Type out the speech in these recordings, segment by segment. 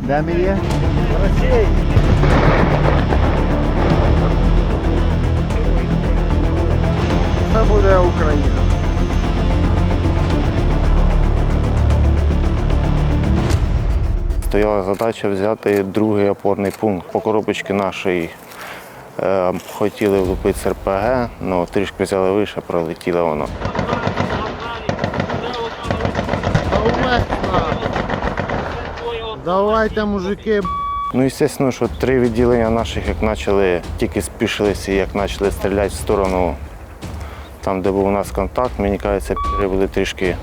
Де ми є? Це буде Україна. Стояла задача взяти другий опорний пункт. По коробочці нашої е, хотіли влупити з РПГ, але трішки взяли вище, пролетіло воно. Давайте, мужики. Ну, звісно, що три відділення наших, як почали, тільки спішилися, як почали стріляти в сторону там, де був у нас контакт, мені кажеться, були трішки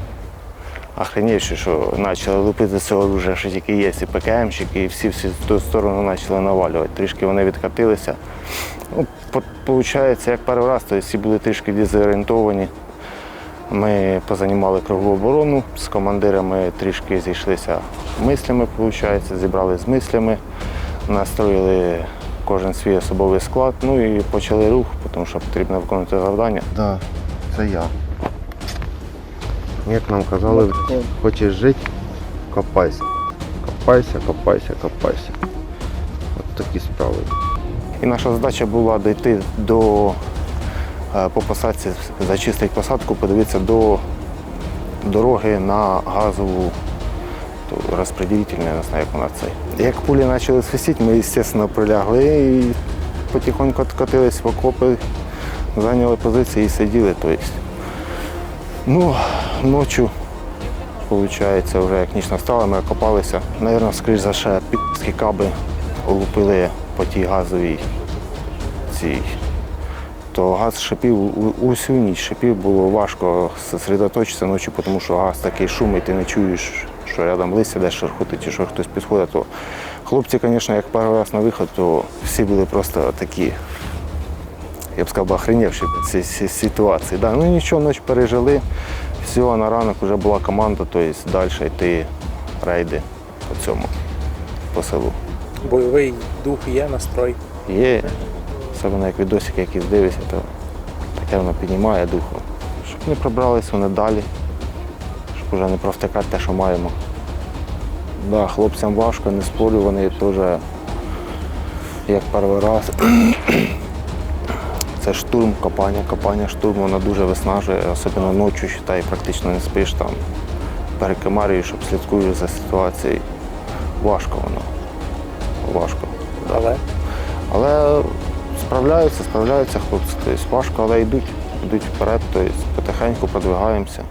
охренівші, що почали лупити цього вже, що тільки є і ПКМщики, і всі всі в ту сторону почали навалювати. Трішки вони відкатилися. Ну, Виходить, як перший раз, то всі були трішки дезорієнтовані. Ми позанімали кругову оборону, з командирами трішки зійшлися мислями, виходить, зібрали з мислями, настроїли кожен свій особовий склад, ну і почали рух, тому що потрібно виконувати завдання. Да, це я. Як нам казали, хочеш жити, копайся. Копайся, копайся, копайся. От такі справи. І наша задача була дійти до по посадці, зачистити посадку, подивитися до дороги на газову я не знаю, як вона це. Як пулі почали свистіти, ми, звісно, прилягли і потихоньку откатились в окопи, зайняли позиції і сиділи. Тобто, ну, ночі, виходить, вже як ніч настала, ми окопалися. Навірно, скоріш за все, підські каби лупили по тій газовій цій. То газ шипів усю ніч шипів, було важко зосередоточитися ночі, тому що газ такий шумить, ти не чуєш, що рядом листя десь шерхотить, чи що хтось підходить. То хлопці, звісно, як перший раз на виход, то всі були просто такі, я б сказав, охренівші від ситуації. Да, ну нічого, ніч пережили. Все, на ранок вже була команда, тобто далі йти рейди по цьому, по селу. Бойовий дух є, настрой. Є, особливо як відосики якісь дивишся, то таке воно піднімає духу. Щоб не пробрались вони далі, щоб вже не провтикати те, що маємо. Да, хлопцям важко, не спорю, вони теж як перший раз. Це штурм, копання, копання, штурм, воно дуже виснажує, особливо ночі, считай, практично не спиш там, перекимарюєш, щоб слідкуєш за ситуацією. Важко воно. Важко. Але Але справляються, справляються хлопці. Тобто важко, але йдуть, йдуть вперед, тобто потихеньку продвигаємося.